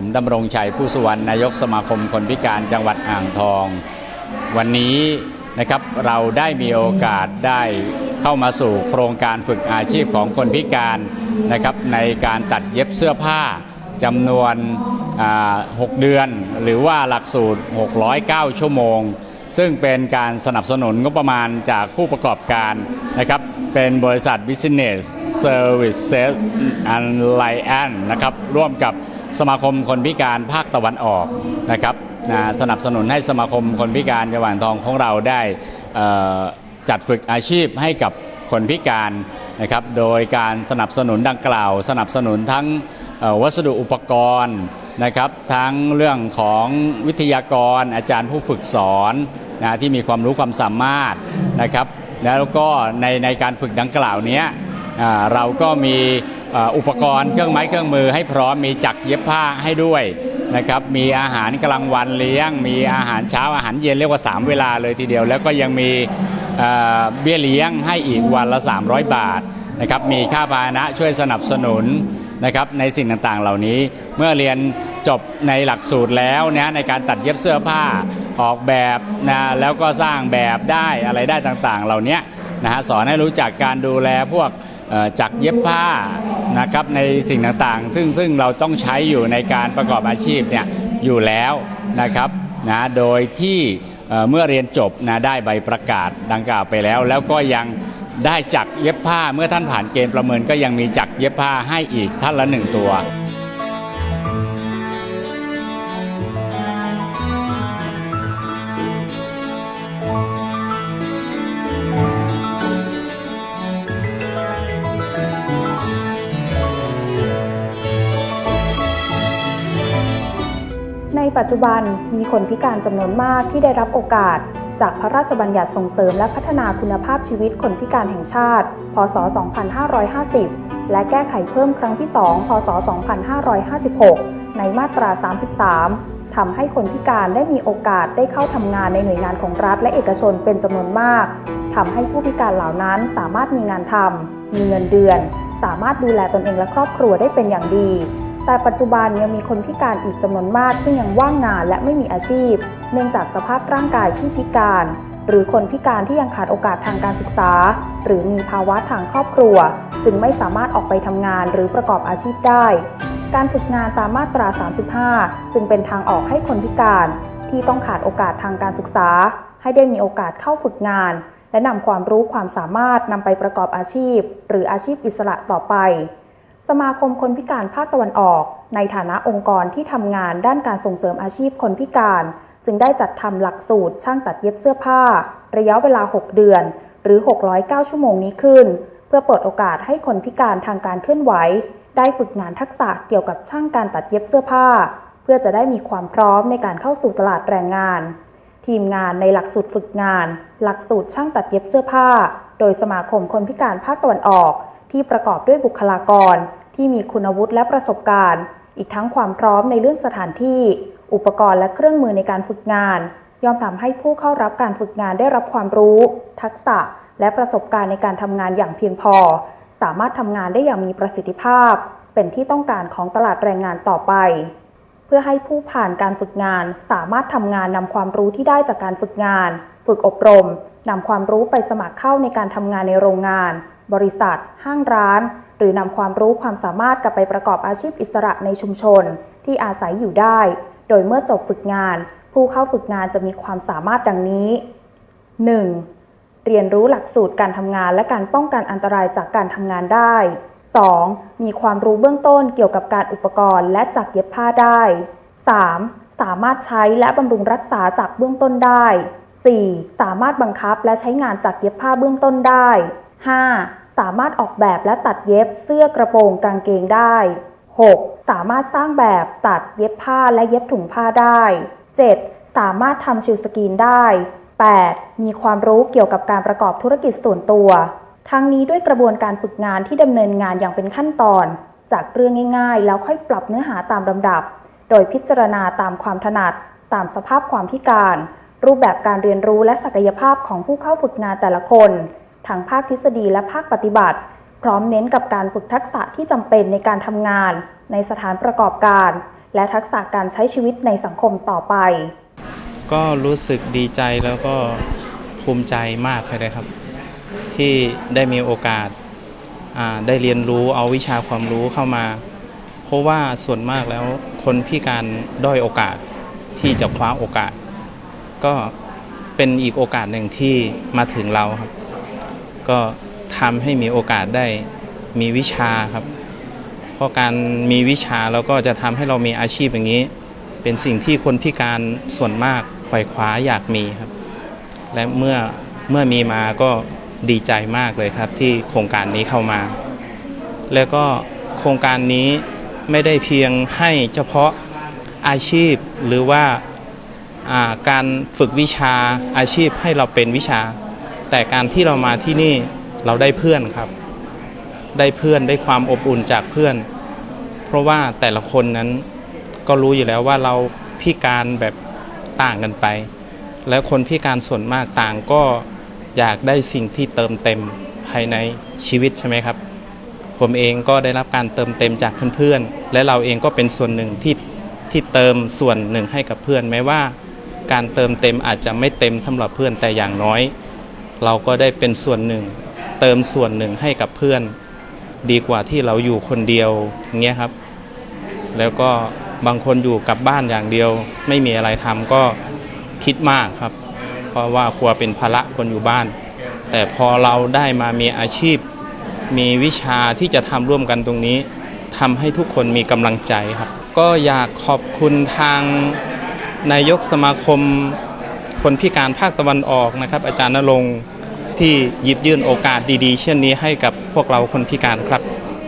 มดำรงชัยผู้สุวรรณนายกสมาคมคนพิการจังหวัดอ่างทอง วันนี้นะครับเราได้มีโอกาสได้เข้ามาสู่โครงการฝึกอาชีพของคนพิการนะครับในการตัดเย็บเสื้อผ้าจำนวน 6 เดือน หรือว่าหลักสูตร 609 ชั่วโมง ซึ่งเป็นการสนับสนุนงบประมาณจากผู้ประกอบการนะครับเป็นบริษัท Business Service Alliance นะครับร่วมกับ สมาคมคนพิการภาคตะวันออกนะครับนะสนับสนุนให้สมาคมคนพิการจังหวัดทองของเราได้จัดฝึกอาชีพให้กับคนพิการนะครับ โดยการสนับสนุนดังกล่าว สนับสนุนทั้งวัสดุอุปกรณ์นะครับ ทั้งเรื่องของวิทยากรอาจารย์ผู้ฝึกสอนนะที่มีความรู้ความสามารถนะครับ แล้วก็ในในการฝึกดังกล่าวนี้เราก็มี อุปกรณ์เครื่องไม้เครื่องมือให้พร้อมมีจักรเย็บผ้าให้ด้วยนะครับมีอาหารกลางวันเลี้ยง มีอาหารเช้าอาหารเย็นเรียกว่า 3 เวลาเลยทีเดียว แล้วก็ยังมีเอ่อเบี้ยเลี้ยงให้อีกวันละ 300 บาทนะครับมีค่าพาหนะช่วยสนับสนุนนะครับในสิ่งต่างๆเหล่านี้เมื่อเรียนจบในหลักสูตรแล้วนะในการตัดเย็บเสื้อผ้าออกแบบนะแล้วก็สร้างแบบได้อะไรได้ต่างๆ เหล่านี้นะฮะสอนให้รู้จักการดูแลพวก จักรเย็บผ้านะครับในสิ่งต่างๆ ซึ่งซึ่งเราต้องใช้อยู่ในการประกอบอาชีพเนี่ยอยู่แล้วนะครับนะโดยที่เอ่อเมื่อเรียนจบนะได้ใบประกาศดังกล่าวไปแล้ว แล้วก็ยังได้จักรเย็บผ้าเมื่อท่านผ่านเกณฑ์ประเมินก็ยังมีจักรเย็บผ้าให้อีกท่านละหนึ่งตัว ในปัจจุบันมีคนพิการจำนวนมากที่ได้รับโอกาส จากพระราชบัญญัติส่งเสริมและพัฒนาคุณภาพชีวิตคนพิการแห่งชาติ พศ 2550 และแก้ไขเพิ่มครั้งที่ 2 พศ 2556 ในมาตรา 33 ทำให้คนพิการได้มีโอกาสได้เข้าทำงานในหน่วยงานของรัฐและเอกชนเป็นจำนวนมาก ทำให้ผู้พิการเหล่านั้นสามารถมีงานทำมีเงินเดือน สามารถดูแลตนเองและครอบครัวได้เป็นอย่างดี แต่ปัจจุบันยังมีคนพิการอีกจำนวนมากซึ่ยังว่างงานและไม่มีอาชีพ เนื่องจากสภาพร่างกายที่พิการ หรือคนพิการที่ยังขาดโอกาสทางการศึกษา หรือมีภาวะทางครอบครัว จึงไม่สามารถออกไปทำงานหรือประกอบอาชีพได้ การฝึกงานตามมาตรา 35 จึงเป็นทางออกให้คนพิการ ที่ต้องขาดโอกาสทางการศึกษา ให้ได้มีโอกาสเข้าฝึกงาน และนำความรู้ความสามารถนำไปประกอบอาชีพ หรืออาชีพอิสระต่อไป สมาคมคนพิการภาคตะวันออก ในฐานะองค์กรที่ทำงานด้านการส่งเสริมอาชีพคนพิการ จึงได้จัดทำหลักสูตรช่างตัดเย็บเสื้อผ้า ระยะเวลา 6 เดือน หรือ 609 ชั่วโมงนี้ขึ้น เพื่อเปิดโอกาสให้คนพิการทางการเคลื่อนไหว ได้ฝึกงานทักษะเกี่ยวกับช่างการตัดเย็บเสื้อผ้า เพื่อจะได้มีความพร้อมในการเข้าสู่ตลาดแรงงาน ทีมงานในหลักสูตรฝึกงาน หลักสูตรช่างตัดเย็บเสื้อผ้า โดยสมาคมคนพิการภาคตะวันออก ที่ประกอบด้วยบุคลากร ที่มีคุณวุฒิและประสบการณ์ อีกทั้งความพร้อมในเรื่องสถานที่ อุปกรณ์และเครื่องมือในการฝึกงาน ย่อมทำให้ผู้เข้ารับการฝึกงานได้รับความรู้ ทักษะ และประสบการณ์ในการทำงานอย่างเพียงพอ สามารถทำงานได้อย่างมีประสิทธิภาพ เป็นที่ต้องการของตลาดแรงงานต่อไป เพื่อให้ผู้ผ่านการฝึกงาน สามารถทำงานนำความรู้ที่ได้จากการฝึกงาน ฝึกอบรมนำความรู้ไปสมัครเข้าในการทำงานในโรงงาน บริษัท ห้างร้าน หรือนำความรู้ความสามารถกลับไปประกอบอาชีพอิสระในชุมชน ที่อาศัยอยู่ได้ โดยเมื่อจบฝึกงาน ผู้เข้าฝึกงานจะมีความสามารถดังนี้ 1. เรียนรู้หลักสูตรการทำงานและการป้องกันอันตรายจากการทำงานได้ 2. มีความรู้เบื้องต้นเกี่ยวกับการอุปกรณ์และจักเย็บผ้าได้ 3. สามารถใช้และบำรุงรักษาจากเบื้องต้นได้ 4. สามารถบังคับและใช้งานจักรเย็บผ้าเบื้องต้นได้ 5. สามารถออกแบบและตัดเย็บเสื้อกระโปรงกางเกงได้ 6. สามารถสร้างแบบตัดเย็บผ้าและเย็บถุงผ้าได้ 7. สามารถทำชิลสกรีนได้ 8. มีความรู้เกี่ยวกับการประกอบธุรกิจส่วนตัวทั้งนี้ด้วยกระบวนการฝึกงานที่ดำเนินงานอย่างเป็นขั้นตอน จากเรื่องง่ายๆ แล้วค่อยปรับเนื้อหาตามลำดับ โดยพิจารณาตามความถนัด ตามสภาพความพิการ รูปแบบการเรียนรู้และศักยภาพของผู้เข้าฝึกงานแต่ละคน ทั้งภาคทฤษฎีและภาคปฏิบัติ พร้อมเน้นกับการฝึกทักษะที่จำเป็นในการทำงาน ในสถานประกอบการ และทักษะการใช้ชีวิตในสังคมต่อไป ก็รู้สึกดีใจแล้วก็ภูมิใจมากเลยครับ ที่ได้มีโอกาสได้เรียนรู้เอาวิชาความรู้เข้ามา เพราะว่าส่วนมากแล้วคนพิการด้อยโอกาสที่จะคว้าโอกาส ก็เป็นอีกโอกาสหนึ่งที่มาถึงเราครับ ก็ทำให้มีโอกาสได้มีวิชาครับ เพราะการมีวิชาแล้วก็จะทำให้เรามีอาชีพอย่างนี้ เป็นสิ่งที่คนพิการส่วนมากไขว่คว้าอยากมีครับ และเมื่อเมื่อมีมาก็ดีใจมากเลยครับที่โครงการนี้เข้ามา แล้วก็โครงการนี้ไม่ได้เพียงให้เฉพาะอาชีพหรือว่าอ่าการฝึกวิชาอาชีพให้เราเป็นวิชา แต่การที่เรามาที่นี่เราได้เพื่อนครับ ได้เพื่อนได้ความอบอุ่นจากเพื่อน เพราะว่าแต่ละคนนั้นก็รู้อยู่แล้วว่าเราพิการแบบต่างกันไป แล้วคนพิการส่วนมากต่างก็อยากได้สิ่งที่เติมเต็มภายในชีวิตใช่ไหมครับ ผมเองก็ได้รับการเติมเต็มจากเพื่อนๆ และเราเองก็เป็นส่วนหนึ่งที่ที่เติมส่วนหนึ่งให้กับเพื่อนแม้ว่า การเติมเต็มอาจจะไม่เต็มสำหรับเพื่อนแต่อย่างน้อย เราก็ได้เป็นส่วนหนึ่ง เติมส่วนหนึ่งให้กับเพื่อน ดีกว่าที่เราอยู่คนเดียวอย่างเงี้ยครับ แล้วก็บางคนอยู่กับบ้านอย่างเดียว ไม่มีอะไรทำก็คิดมากครับ เพราะว่ากลัวเป็นภาระคนอยู่บ้าน แต่พอเราได้มามีอาชีพ มีวิชาที่จะทำร่วมกันตรงนี้ทำให้ทุกคนมีกำลังใจครับ ก็อยากขอบคุณทางนายกสมาคม คนพิการภาคตะวันออกนะครับ อาจารย์นรงค์ที่หยิบยื่นโอกาสดีๆ เช่นนี้ให้กับพวกเราคนพิการครับ